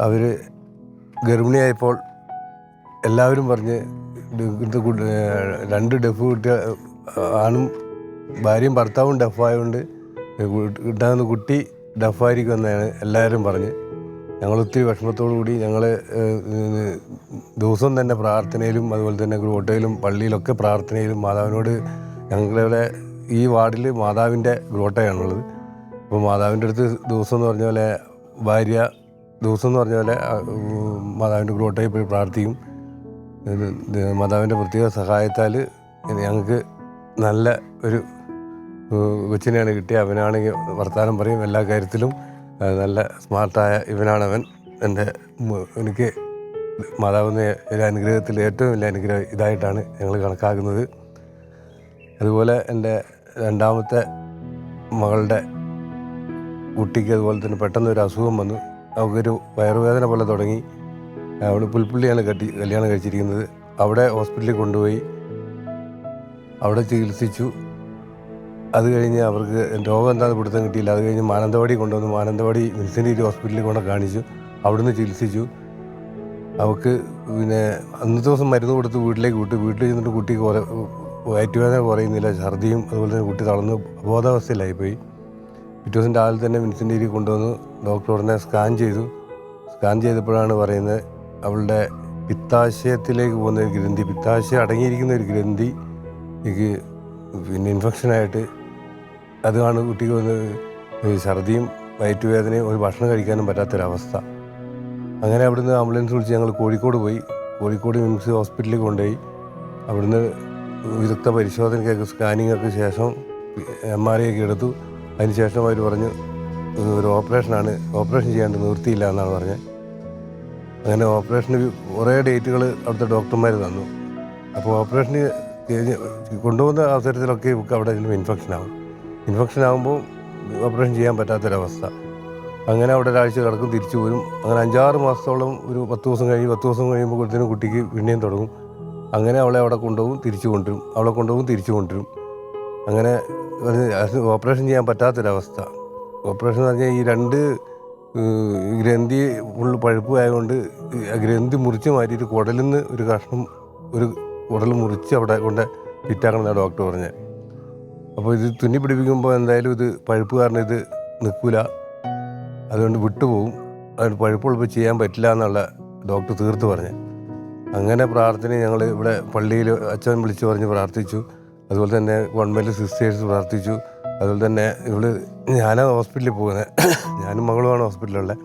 അവർ ഗർഭിണിയായപ്പോൾ എല്ലാവരും പറഞ്ഞ് രണ്ട് ഡഫ് കുട്ടികൾ ആണും ഭാര്യയും ഭർത്താവും ഡഫായതുകൊണ്ട് കിട്ടാവുന്ന കുട്ടി ഡഫായിരിക്കും എന്നാണ് എല്ലാവരും പറഞ്ഞ്. ഞങ്ങൾ ഒത്തിരി വിഷമത്തോടു കൂടി ഞങ്ങൾ ദിവസം തന്നെ പ്രാർത്ഥനയിലും അതുപോലെ തന്നെ ഗ്രോട്ടയിലും പള്ളിയിലൊക്കെ പ്രാർത്ഥനയിലും മാതാവിനോട് ഞങ്ങളുടെ ഈ വാർഡിൽ മാതാവിന്റെ ഗ്രോട്ടയാണുള്ളത്. അപ്പോൾ മാതാവിന്റെ അടുത്ത് ദിവസം എന്ന് പറഞ്ഞ പോലെ ഭാര്യ ദിവസം എന്ന് പറഞ്ഞ പോലെ മാതാവിന്റെ ഗ്രോട്ടയിൽ പോയി പ്രാർത്ഥിക്കും. മാതാവിന്റെ പ്രത്യേക സഹായത്താൽ ഞങ്ങൾക്ക് നല്ല ഒരു കൊച്ചിനെയാണ് കിട്ടിയത് അവനാണെങ്കിൽ വർത്തമാനം പറയും എല്ലാ കാര്യത്തിലും. നല്ല സ്മാർട്ടായ ഇവനാണവൻ. എന്റെ എനിക്ക് മാതാവുന്ന ഒരു അനുഗ്രഹത്തിൽ ഏറ്റവും വലിയ അനുഗ്രഹം ഇതായിട്ടാണ് ഞങ്ങൾ കണക്കാക്കുന്നത്. അതുപോലെ എന്റെ രണ്ടാമത്തെ മകളുടെ കുട്ടിക്ക് അതുപോലെ തന്നെ പെട്ടെന്ന് ഒരു അസുഖം വന്നു. അവൾക്കൊരു വയറുവേദന പോലെ തുടങ്ങി. അവൾ പുൽപ്പുള്ളിയാണ് കട്ടി കല്യാണം കഴിച്ചിരിക്കുന്നത്. അവിടെ ഹോസ്പിറ്റലിൽ കൊണ്ടുപോയി. അവിടെ ചികിത്സിച്ചു. അത് കഴിഞ്ഞ് അവർക്ക് രോഗം എന്താണെന്ന് പിടുത്തം കിട്ടിയില്ല. അത് കഴിഞ്ഞ് മാനന്തവാടി കൊണ്ടുവന്നു. മാനന്തവാടി വിൻസെന്റ് ഹോസ്പിറ്റലിൽ കൊണ്ട് കാണിച്ചു. അവിടുന്ന് ചികിത്സിച്ചു. അവൾക്ക് പിന്നെ അന്നത്തെ ദിവസം മരുന്ന് കൊടുത്ത് വീട്ടിലേക്ക് വിട്ടു. വീട്ടിൽ ചെന്നിട്ട് കുട്ടി കുറെ വയറ്റുവേദന കുറയുന്നില്ല. ഛർദിയും അതുപോലെ തന്നെ കുട്ടി തളർന്ന് അബോധാവസ്ഥയിലായിപ്പോയി. പിറ്റേ ദിവസം രാവിലെ തന്നെ വിൻസെന്റ് കൊണ്ടുവന്ന്. ഡോക്ടർ ഉടനെ സ്കാൻ ചെയ്തു. സ്കാൻ ചെയ്തപ്പോഴാണ് പറയുന്നത് അവളുടെ പിത്താശയത്തിലേക്ക് പോകുന്ന ഒരു ഗ്രന്ഥി പിത്താശയം അടങ്ങിയിരിക്കുന്ന ഒരു ഗ്രന്ഥി എനിക്ക് പിന്നെ ഇൻഫെക്ഷനായിട്ട് അതാണ് കുട്ടിക്ക് വന്ന് ഛർദിയും വയറ്റുവേദനയും ഒരു ഭക്ഷണം കഴിക്കാനും പറ്റാത്തൊരവസ്ഥ. അങ്ങനെ അവിടുന്ന് ആംബുലൻസ് വിളിച്ച് ഞങ്ങൾ കോഴിക്കോട് പോയി. കോഴിക്കോട് മിംസ് ഹോസ്പിറ്റലിൽ കൊണ്ടുപോയി. അവിടുന്ന് വിദഗ്ധ പരിശോധനയ്ക്കൊക്കെ സ്കാനിങ്ങൊക്കെ ശേഷം എം ആർ ഐ ഒക്കെ എടുത്തു. അതിന് ശേഷം അവർ പറഞ്ഞു "ഇത് ഒരു ഓപ്പറേഷനാണ്. ഓപ്പറേഷൻ ചെയ്യാണ്ട് നിവൃത്തിയില്ല എന്നാണ് പറഞ്ഞത്. അങ്ങനെ ഓപ്പറേഷന് കുറേ ഡേറ്റുകൾ അവിടുത്തെ ഡോക്ടർമാർ തന്നു. അപ്പോൾ ഓപ്പറേഷന് കൊണ്ടുപോകുന്ന അവസരത്തിലൊക്കെ അവിടെ ഇൻഫെക്ഷൻ ആവും. ഇൻഫെക്ഷൻ ആകുമ്പോൾ ഓപ്പറേഷൻ ചെയ്യാൻ പറ്റാത്തൊരവസ്ഥ. അങ്ങനെ അവിടെ ഒരാഴ്ച കിടക്കും തിരിച്ചു വരും അങ്ങനെ അഞ്ചാറ് മാസത്തോളം ഒരു പത്ത് ദിവസം കഴിഞ്ഞ് പത്ത് ദിവസം കഴിയുമ്പോഴത്തേനും കുട്ടിക്ക് പിന്നെയും തുടങ്ങും. അങ്ങനെ അവളെ അവിടെ കൊണ്ടുപോകും തിരിച്ചു കൊണ്ടുവരും. അവളെ കൊണ്ടുപോകും തിരിച്ചു കൊണ്ടുവരും. അങ്ങനെ ഓപ്പറേഷൻ ചെയ്യാൻ പറ്റാത്തൊരവസ്ഥ. ഓപ്പറേഷൻ എന്ന് പറഞ്ഞാൽ ഈ രണ്ട് ഗ്രന്ഥി ഫുള്ള് പഴുപ്പ് ആയതുകൊണ്ട് ആ ഗ്രന്ഥി മുറിച്ച് മാറ്റിയിട്ട് കുടലിൽ നിന്ന് ഒരു കഷ്ണം ഒരു കുടൽ മുറിച്ച് അവിടെ കൊണ്ട് ഫിറ്റാക്കണം എന്നാണ് ഡോക്ടർ പറഞ്ഞത്. അപ്പോൾ ഇത് തുന്നി പിടിപ്പിക്കുമ്പോൾ എന്തായാലും ഇത് പഴുപ്പ് കാരണം ഇത് നിൽക്കില്ല അതുകൊണ്ട് വിട്ടുപോകും. അതുകൊണ്ട് പഴുപ്പുള്ളപ്പോൾ ചെയ്യാൻ പറ്റില്ല എന്നുള്ള ഡോക്ടർ തീർത്ത് പറഞ്ഞ്. അങ്ങനെ പ്രാർത്ഥന ഞങ്ങൾ ഇവിടെ പള്ളിയിൽ അച്ഛൻ വിളിച്ച് പറഞ്ഞ് പ്രാർത്ഥിച്ചു. അതുപോലെ തന്നെ ഗവൺമെന്റ് സിസ്റ്റേഴ്സ് പ്രാർത്ഥിച്ചു. അതുപോലെ തന്നെ ഇവൾ ഞാനാണ് ഹോസ്പിറ്റലിൽ പോകുന്നത് ഞാനും മകളുമാണ് ഹോസ്പിറ്റലിലുള്ളത്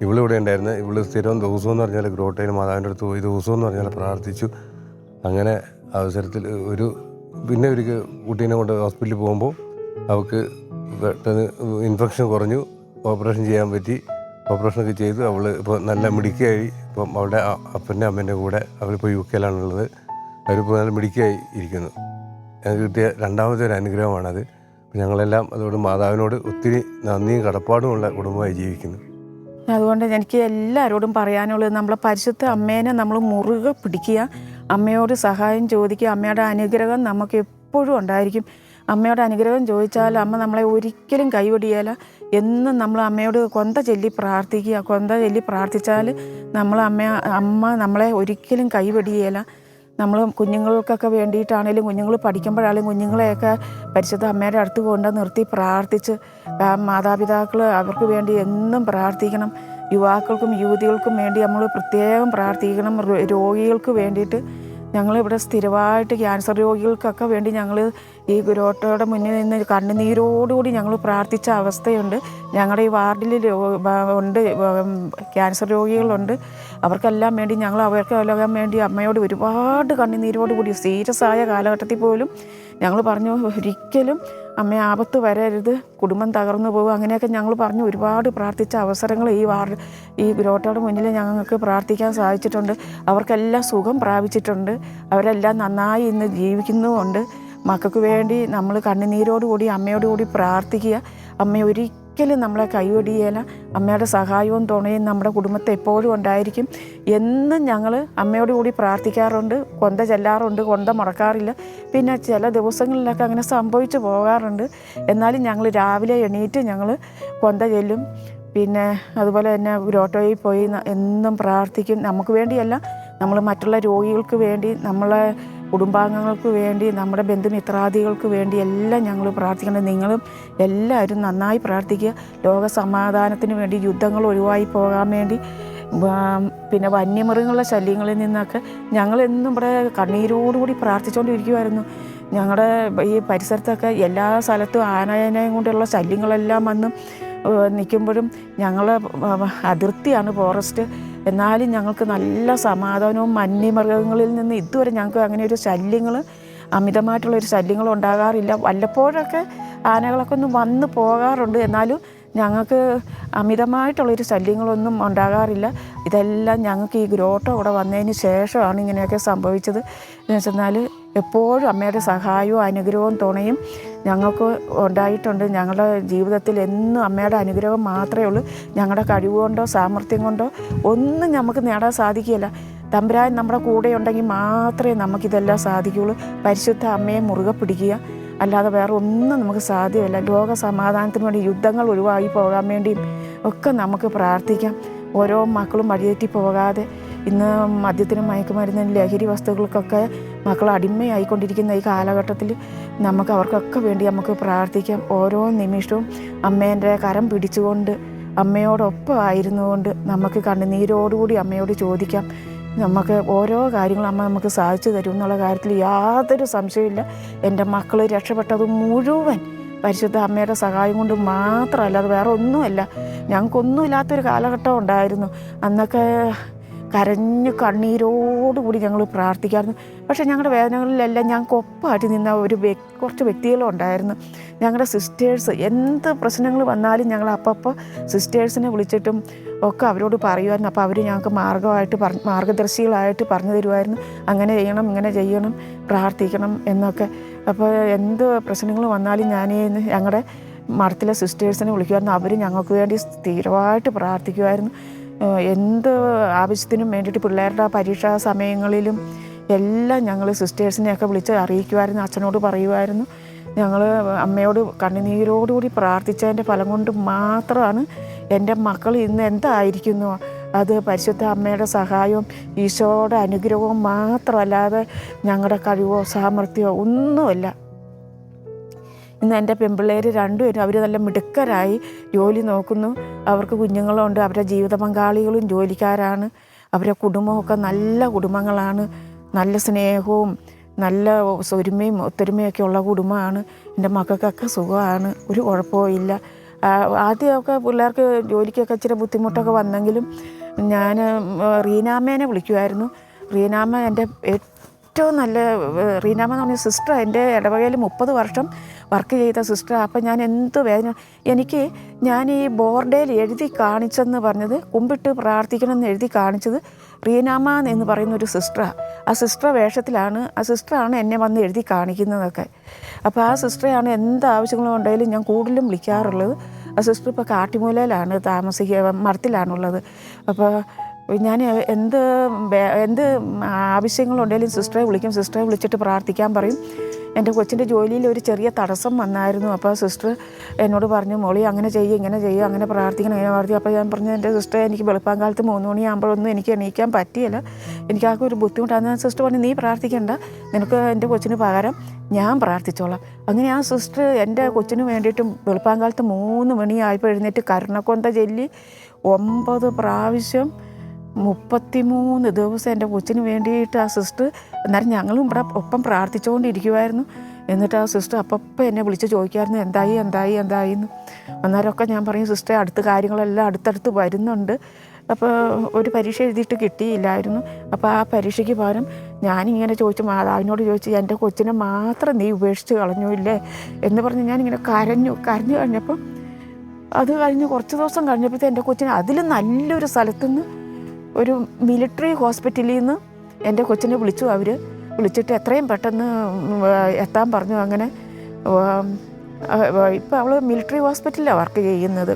ഇവളിവിടെ ഉണ്ടായിരുന്നു. ഇവൾ സ്ഥിരം ദിവസം എന്ന് പറഞ്ഞാൽ ഗ്രോട്ടയിൽ മാതാവിന്റെ അടുത്ത് പോയി ദിവസം എന്ന് പറഞ്ഞാൽ പ്രാർത്ഥിച്ചു. അങ്ങനെ അവസരത്തിൽ ഒരു പിന്നെ ഒരു കുട്ടീനെ കൊണ്ട് ഹോസ്പിറ്റലിൽ പോകുമ്പോൾ അവൾക്ക് പെട്ടെന്ന് ഇൻഫെക്ഷൻ കുറഞ്ഞു. ഓപ്പറേഷൻ ചെയ്യാൻ പറ്റി. ഓപ്പറേഷനൊക്കെ ചെയ്തു. അവൾ ഇപ്പോൾ നല്ല മിടുക്കിയായി. ഇപ്പം അവളുടെ അപ്പന്റെ അമ്മേന്റെ കൂടെ അവരിപ്പോൾ യു കെയിലാണുള്ളത്. അവരിപ്പോൾ നല്ല മിടുക്കിയായി ഇരിക്കുന്നു. ഞങ്ങൾക്ക് കിട്ടിയ രണ്ടാമത്തെ ഒരു അനുഗ്രഹമാണത്. ഞങ്ങളെല്ലാം അതോട് മാതാവിനോട് ഒത്തിരി നന്ദിയും കടപ്പാടുമുള്ള കുടുംബമായി ജീവിക്കുന്നു. അതുകൊണ്ട് എനിക്ക് എല്ലാവരോടും പറയാനുള്ളത് നമ്മളെ പരിശുദ്ധ അമ്മേനെ നമ്മൾ മുറുകെ പിടിക്കുക. അമ്മയോട് സഹായം ചോദിക്കുക. അമ്മയുടെ അനുഗ്രഹം നമുക്ക് എപ്പോഴും ഉണ്ടായിരിക്കും. അമ്മയുടെ അനുഗ്രഹം ചോദിച്ചാൽ അമ്മ നമ്മളെ ഒരിക്കലും കൈവിടിയല്ല എന്നും നമ്മൾ അമ്മയോട് കൊന്ത ചൊല്ലി പ്രാർത്ഥിക്കുക. കൊന്ത ചൊല്ലി പ്രാർത്ഥിച്ചാൽ നമ്മൾ അമ്മ അമ്മ നമ്മളെ ഒരിക്കലും കൈവിടിയല്ല നമ്മൾ കുഞ്ഞുങ്ങൾക്കൊക്കെ വേണ്ടിയിട്ടാണേലും കുഞ്ഞുങ്ങൾ പഠിക്കുമ്പോഴാണെങ്കിലും കുഞ്ഞുങ്ങളെയൊക്കെ പരിശുദ്ധ അമ്മയുടെ അടുത്ത് കൊണ്ട് നിർത്തി പ്രാർത്ഥിച്ച് മാതാപിതാക്കൾ അവർക്ക് വേണ്ടി എന്നും പ്രാർത്ഥിക്കണം. യുവാക്കൾക്കും യുവതികൾക്കും വേണ്ടി നമ്മൾ പ്രത്യേകം പ്രാർത്ഥിക്കണം. രോഗികൾക്ക് വേണ്ടിയിട്ട് ഞങ്ങളിവിടെ സ്ഥിരമായിട്ട് ക്യാൻസർ രോഗികൾക്കൊക്കെ വേണ്ടി ഞങ്ങൾ ഈ ഗുരുവട്ടയുടെ മുന്നിൽ നിന്ന് കണ്ണുനീരോടുകൂടി ഞങ്ങൾ പ്രാർത്ഥിച്ച അവസ്ഥയുണ്ട്. ഞങ്ങളുടെ ഈ വാർഡിൽ ഉണ്ട് ക്യാൻസർ രോഗികളുണ്ട്. അവർക്കെല്ലാം വേണ്ടി ഞങ്ങൾ അവർക്കെല്ലാം വേണ്ടി അമ്മയോട് ഒരുപാട് കണ്ണുനീരോടുകൂടി സീരിയസ് ആയ കാലഘട്ടത്തിൽ പോലും ഞങ്ങൾ പറഞ്ഞു ഒരിക്കലും അമ്മ ആപത്ത് വരരുത്. കുടുംബം തകർന്നു പോകും. അങ്ങനെയൊക്കെ ഞങ്ങൾ പറഞ്ഞു. ഒരുപാട് പ്രാർത്ഥിച്ച അവസരങ്ങൾ ഈ വാർഡ് ഈ ഗ്രോട്ടയുടെ മുന്നിൽ ഞങ്ങൾക്ക് പ്രാർത്ഥിക്കാൻ സാധിച്ചിട്ടുണ്ട്. അവർക്കെല്ലാം സുഖം പ്രാപിച്ചിട്ടുണ്ട്. അവരെല്ലാം നന്നായി ഇന്ന് ജീവിക്കുന്നുമുണ്ട്. മക്കൾക്ക് വേണ്ടി നമ്മൾ കണ്ണുനീരോടുകൂടി അമ്മയോടുകൂടി പ്രാർത്ഥിക്കുക. അമ്മ ഒരിക്കലും ഒരിക്കലും നമ്മളെ കൈവടിയേല അമ്മയുടെ സഹായവും തുണയും നമ്മുടെ കുടുംബത്തെ എപ്പോഴും ഉണ്ടായിരിക്കും. എന്നും ഞങ്ങൾ അമ്മയോട് കൂടി പ്രാർത്ഥിക്കാറുണ്ട്. കൊന്ത ചെല്ലാറുണ്ട് കൊന്ത മുടക്കാറില്ല. പിന്നെ ചില ദിവസങ്ങളിലൊക്കെ അങ്ങനെ സംഭവിച്ചു പോകാറുണ്ട്. എന്നാലും ഞങ്ങൾ രാവിലെ എണീറ്റ് ഞങ്ങൾ കൊന്ത ചെല്ലും. പിന്നെ അതുപോലെ തന്നെ ഒരു ഓട്ടോയിൽ പോയി എന്നും പ്രാർത്ഥിക്കും. നമുക്ക് വേണ്ടിയല്ല നമ്മൾ മറ്റുള്ള രോഗികൾക്ക് വേണ്ടി നമ്മളെ കുടുംബാംഗങ്ങൾക്ക് വേണ്ടി നമ്മുടെ ബന്ധുമിത്രാദികൾക്ക് വേണ്ടി എല്ലാം ഞങ്ങൾ പ്രാർത്ഥിക്കണം. നിങ്ങളും എല്ലാവരും നന്നായി പ്രാർത്ഥിക്കുക. ലോക സമാധാനത്തിന് വേണ്ടി യുദ്ധങ്ങൾ ഒഴിവായി പോകാൻ വേണ്ടി പിന്നെ വന്യമൃഗങ്ങളുടെ ശല്യങ്ങളിൽ നിന്നൊക്കെ ഞങ്ങളെന്നും ഇവിടെ കണ്ണീരോടുകൂടി പ്രാർത്ഥിച്ചുകൊണ്ടിരിക്കുമായിരുന്നു ഞങ്ങളുടെ ഈ പരിസരത്തൊക്കെ എല്ലാ സ്ഥലത്തും ആനയനയും കൊണ്ടുള്ള ശല്യങ്ങളെല്ലാം വന്നും നിൽക്കുമ്പോഴും ഞങ്ങൾ അതിർത്തിയാണ് ഫോറസ്റ്റ്. എന്നാലും ഞങ്ങൾക്ക് നല്ല സമാധാനവും വന്യമൃഗങ്ങളിൽ നിന്ന് ഇതുവരെ ഞങ്ങൾക്ക് അങ്ങനെ ഒരു ശല്യങ്ങൾ അമിതമായിട്ടുള്ള ഒരു ശല്യങ്ങൾ ഉണ്ടാകാറില്ല. വല്ലപ്പോഴൊക്കെ ആനകളൊക്കെ ഒന്ന് വന്ന് പോകാറുണ്ട്. എന്നാലും ഞങ്ങൾക്ക് അമിതമായിട്ടുള്ളൊരു ശല്യങ്ങളൊന്നും ഉണ്ടാകാറില്ല. ഇതെല്ലാം ഞങ്ങൾക്ക് ഈ ഗ്രോട്ടോ ഇവിടെ വന്നതിന് ശേഷമാണ് ഇങ്ങനെയൊക്കെ സംഭവിച്ചത്. എന്ന് വെച്ചെന്നാൽ എപ്പോഴും അമ്മയുടെ സഹായവും അനുഗ്രഹവും തുണയും ഞങ്ങൾക്ക് ഉണ്ടായിട്ടുണ്ട്. ഞങ്ങളുടെ ജീവിതത്തിൽ എന്നും അമ്മയുടെ അനുഗ്രഹം മാത്രമേ ഉള്ളൂ. ഞങ്ങളുടെ കഴിവുകൊണ്ടോ സാമർഥ്യം കൊണ്ടോ ഒന്നും നമുക്ക് നേടാൻ സാധിക്കില്ല തമ്പുരാൻ നമ്മുടെ കൂടെ ഉണ്ടെങ്കിൽ മാത്രമേ നമുക്കിതെല്ലാം സാധിക്കുകയുള്ളൂ. പരിശുദ്ധ അമ്മയെ മുറുകെ പിടിക്കുക. അല്ലാതെ വേറെ ഒന്നും നമുക്ക് സാധ്യമല്ല. ലോക സമാധാനത്തിന് വേണ്ടി യുദ്ധങ്ങൾ ഒഴിവാക്കി പോകാൻ വേണ്ടിയും ഒക്കെ നമുക്ക് പ്രാർത്ഥിക്കാം. ഓരോ മക്കളും വഴിതെറ്റി പോകാതെ ഇന്ന് മദ്യത്തിനും മയക്കുമരുന്നിനും ലഹരി വസ്തുക്കൾക്കൊക്കെ മക്കൾ അടിമയായിക്കൊണ്ടിരിക്കുന്ന ഈ കാലഘട്ടത്തിൽ നമുക്ക് അവർക്കൊക്കെ വേണ്ടി നമുക്ക് പ്രാർത്ഥിക്കാം. ഓരോ നിമിഷവും അമ്മേന്റെ കരം പിടിച്ചുകൊണ്ട് അമ്മയോടൊപ്പം ആയിരുന്നുകൊണ്ട് നമുക്ക് കണ്ണുനീരോടുകൂടി അമ്മയോട് ചോദിക്കാം. നമുക്ക് ഓരോ കാര്യങ്ങളും അമ്മ നമുക്ക് സാധിച്ചു തരും എന്നുള്ള കാര്യത്തിൽ യാതൊരു സംശയമില്ല എന്റെ മക്കൾ രക്ഷപ്പെട്ടത് മുഴുവൻ പരിശുദ്ധ അമ്മയുടെ സഹായം കൊണ്ട് മാത്രമല്ല അത് വേറെ ഒന്നുമല്ല ഞങ്ങൾക്കൊന്നുമില്ലാത്തൊരു കാലഘട്ടം ഉണ്ടായിരുന്നു. അന്നൊക്കെ കരഞ്ഞ് കണ്ണീരോടുകൂടി ഞങ്ങൾ പ്രാർത്ഥിക്കാമായിരുന്നു പക്ഷേ ഞങ്ങളുടെ വേദനകളിലെല്ലാം ഞങ്ങൾക്ക് ഒപ്പമായിട്ട് നിന്ന ഒരു കുറച്ച് വ്യക്തികളുണ്ടായിരുന്നു. ഞങ്ങളുടെ സിസ്റ്റേഴ്സ് എന്ത് പ്രശ്നങ്ങൾ വന്നാലും ഞങ്ങൾ അപ്പപ്പോൾ സിസ്റ്റേഴ്സിനെ വിളിച്ചിട്ടും ഒക്കെ അവരോട് പറയുമായിരുന്നു. അപ്പോൾ അവർ ഞങ്ങൾക്ക് മാർഗമായിട്ട് പറ മാർഗദർശികളായിട്ട് പറഞ്ഞു തരുമായിരുന്നു. അങ്ങനെ ചെയ്യണം ഇങ്ങനെ ചെയ്യണം പ്രാർത്ഥിക്കണം എന്നൊക്കെ. അപ്പോൾ എന്ത് പ്രശ്നങ്ങൾ വന്നാലും ഞാൻ ഞങ്ങളുടെ മഠത്തിലെ സിസ്റ്റേഴ്സിനെ വിളിക്കുമായിരുന്നു. അവർ ഞങ്ങൾക്ക് വേണ്ടി സ്ഥിരമായിട്ട് പ്രാർത്ഥിക്കുമായിരുന്നു. എന്ത് ആവശ്യത്തിനും വേണ്ടിയിട്ട് പിള്ളേരുടെ പരീക്ഷാ സമയങ്ങളിലും എല്ലാം ഞങ്ങൾ സിസ്റ്റേഴ്സിനെയൊക്കെ വിളിച്ച് അറിയിക്കുമായിരുന്നു അച്ഛനോട് പറയുമായിരുന്നു ഞങ്ങൾ അമ്മയോട് കണ്ണുനീരോടുകൂടി പ്രാർത്ഥിച്ചതിന്റെ ഫലം കൊണ്ട് മാത്രമാണ് എന്റെ മക്കൾ ഇന്ന് എന്തായിരിക്കുന്നു. അത് പരിശുദ്ധ അമ്മയുടെ സഹായവും ഈശോയുടെ അനുഗ്രഹവും മാത്രമല്ലാതെ ഞങ്ങളുടെ കഴിവോ സാമർഥ്യമോ ഒന്നുമല്ല. ഇന്ന് എന്റെ പെമ്പിള്ളേർ രണ്ടുപേരും അവർ നല്ല മിടുക്കരായി ജോലി നോക്കുന്നു. അവർക്ക് കുഞ്ഞുങ്ങളുണ്ട്. അവരുടെ ജീവിത പങ്കാളികളും ജോലിക്കാരാണ്. അവരുടെ കുടുംബമൊക്കെ നല്ല കുടുംബങ്ങളാണ്. നല്ല സ്നേഹവും നല്ല ഒരുമയും ഒത്തൊരുമയൊക്കെ ഉള്ള കുടുംബമാണ്. എന്റെ മക്കൾക്കൊക്കെ സുഖമാണ്. ഒരു ആ, ആദ്യമൊക്കെ പിള്ളേർക്ക് ജോലിക്കൊക്കെ ഇച്ചിരി ബുദ്ധിമുട്ടൊക്കെ വന്നെങ്കിലും ഞാൻ റീനാമ്മേനെ വിളിക്കുമായിരുന്നു. റീനാമ്മ എന്റെ ഏറ്റവും നല്ല റീനാമ്മ എന്ന് പറഞ്ഞ സിസ്റ്റർ എന്റെ ഇടവകയിൽ മുപ്പത് വർഷം വർക്ക് ചെയ്ത സിസ്റ്റർ അപ്പം ഞാൻ എന്ത് വേദന എനിക്ക് ഞാൻ ഈ ബോർഡേൽ എഴുതി കാണിച്ചെന്ന് പറഞ്ഞത് കുമ്പിട്ട് പ്രാർത്ഥിക്കണമെന്ന് എഴുതി കാണിച്ചത് റീനാമ എന്ന് പറയുന്ന ഒരു സിസ്റ്ററാണ് ആ സിസ്റ്റർ വേഷത്തിലാണ് ആ സിസ്റ്ററാണ് എന്നെ വന്ന് എഴുതി കാണിക്കുന്നതൊക്കെ. അപ്പോൾ ആ സിസ്റ്ററെയാണ് എന്ത് ആവശ്യങ്ങളും ഉണ്ടെങ്കിലും ഞാൻ കൂടുതലും വിളിക്കാറുള്ളത്. ആ സിസ്റ്റർ ഇപ്പോൾ കാട്ടിമൂലയിലാണ് താമസിക്കുക മരത്തിലാണുള്ളത് അപ്പോൾ ഞാൻ എന്ത് എന്ത് ആവശ്യങ്ങളുണ്ടെങ്കിലും സിസ്റ്ററെ വിളിക്കും സിസ്റ്ററെ വിളിച്ചിട്ട് പ്രാർത്ഥിക്കാൻ പറയും. എന്റെ കൊച്ചിന്റെ ജോലിയിൽ ഒരു ചെറിയ തടസ്സം വന്നായിരുന്നു. അപ്പോൾ സിസ്റ്റർ എന്നോട് പറഞ്ഞു മോളി അങ്ങനെ ചെയ്യുക ഇങ്ങനെ ചെയ്യുക അങ്ങനെ പ്രാർത്ഥിക്കണം ഇങ്ങനെ പ്രാർത്ഥിക്കും അപ്പോൾ ഞാൻ പറഞ്ഞു എന്റെ സിസ്റ്റർ എനിക്ക് വെളുപ്പാങ്കാലത്ത് മൂന്ന് മണിയാകുമ്പോഴൊന്നും എനിക്ക് എണീക്കാൻ പറ്റിയില്ല. എനിക്ക് ആകെ ഒരു ബുദ്ധിമുട്ടാണ്. ഞാൻ സിസ്റ്റർ പറഞ്ഞു നീ പ്രാർത്ഥിക്കേണ്ട നിനക്ക് എന്റെ കൊച്ചിന് പകരം ഞാൻ പ്രാർത്ഥിച്ചോളാം. അങ്ങനെ ആ സിസ്റ്റർ എന്റെ കൊച്ചിന് വേണ്ടിയിട്ടും വെളുപ്പാങ്കാലത്ത് മൂന്ന് മണിയായപ്പോൾ എഴുന്നേറ്റ് കരുണക്കൊന്ത ചൊല്ലി ഒമ്പത് പ്രാവശ്യം മുപ്പത്തിമൂന്ന് ദിവസം എന്റെ കൊച്ചിന് വേണ്ടിയിട്ട് ആ സിസ്റ്റർ എന്നാലും ഞങ്ങളും ഇവിടെ ഒപ്പം പ്രാർത്ഥിച്ചുകൊണ്ടിരിക്കുമായിരുന്നു എന്നിട്ട് ആ സിസ്റ്റർ അപ്പം എന്നെ വിളിച്ച് ചോദിക്കായിരുന്നു എന്തായി എന്തായി എന്തായി? എന്ന്. അന്നേരമൊക്കെ ഞാൻ പറയും സിസ്റ്റർ അടുത്ത കാര്യങ്ങളെല്ലാം അടുത്തടുത്ത് വരുന്നുണ്ട്. അപ്പോൾ ഒരു പരീക്ഷ എഴുതിയിട്ട് കിട്ടിയില്ലായിരുന്നു. അപ്പോൾ ആ പരീക്ഷയ്ക്ക് പകരം ഞാനിങ്ങനെ ചോദിച്ചു മാതാവിനോട് ചോദിച്ചു എന്റെ കൊച്ചിനെ മാത്രം നീ ഉപേക്ഷിച്ച് കളഞ്ഞു ഇല്ലേ? എന്ന് പറഞ്ഞ് ഞാനിങ്ങനെ കരഞ്ഞു കരഞ്ഞു കഴിഞ്ഞപ്പം അത് കഴിഞ്ഞ് കുറച്ച് ദിവസം കഴിഞ്ഞപ്പോഴത്തെ എന്റെ കൊച്ചിന് അതിലും നല്ലൊരു സ്ഥലത്തുനിന്ന് ഒരു മിലിറ്ററി ഹോസ്പിറ്റലിൽ നിന്ന് എന്റെ കൊച്ചിനെ വിളിച്ചു. അവർ വിളിച്ചിട്ട് എത്രയും പെട്ടെന്ന് എത്താൻ പറഞ്ഞു. അങ്ങനെ ഇപ്പോൾ അവൾ മിലിറ്ററി ഹോസ്പിറ്റലിലാണ് വർക്ക് ചെയ്യുന്നത്.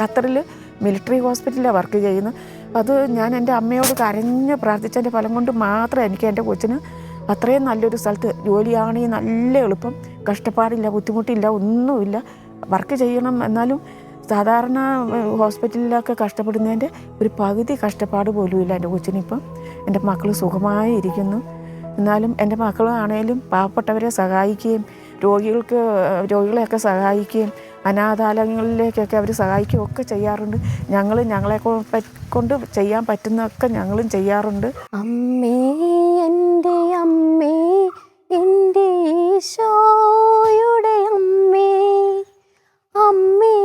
ഖത്തറിൽ മിലിറ്ററി ഹോസ്പിറ്റലിലാണ് വർക്ക് ചെയ്യുന്നത്. അത് ഞാൻ എന്റെ അമ്മയോട് കരഞ്ഞ് പ്രാർത്ഥിച്ചതിന്റെ ഫലം കൊണ്ട് മാത്രം എനിക്ക് എന്റെ കൊച്ചിന് അത്രയും നല്ലൊരു സ്ഥലത്ത് ജോലിയാണെങ്കിൽ നല്ല എളുപ്പം. കഷ്ടപ്പാടില്ല ബുദ്ധിമുട്ടില്ല ഒന്നുമില്ല. വർക്ക് ചെയ്യണം എന്നാലും സാധാരണ ഹോസ്പിറ്റലിലൊക്കെ കഷ്ടപ്പെടുന്നതിന്റെ ഒരു പകുതി കഷ്ടപ്പാട് പോലും ഇല്ല എന്റെ കൊച്ചിനിപ്പം. എന്റെ മക്കൾ സുഖമായി ഇരിക്കുന്നു. എന്നാലും എന്റെ മക്കളാണേലും പാവപ്പെട്ടവരെ സഹായിക്കുകയും രോഗികൾക്ക് രോഗികളെയൊക്കെ സഹായിക്കുകയും അനാഥാലയങ്ങളിലേക്കൊക്കെ അവർ സഹായിക്കുകയും ഒക്കെ ചെയ്യാറുണ്ട്. ഞങ്ങൾ ഞങ്ങളെ കൊണ്ട് ചെയ്യാൻ പറ്റുന്നതൊക്കെ ഞങ്ങളും ചെയ്യാറുണ്ട്. അമ്മേ എന്റെ അമ്മേ എന്റെ ഈശോയുടെ അമ്മേ അമ്മേ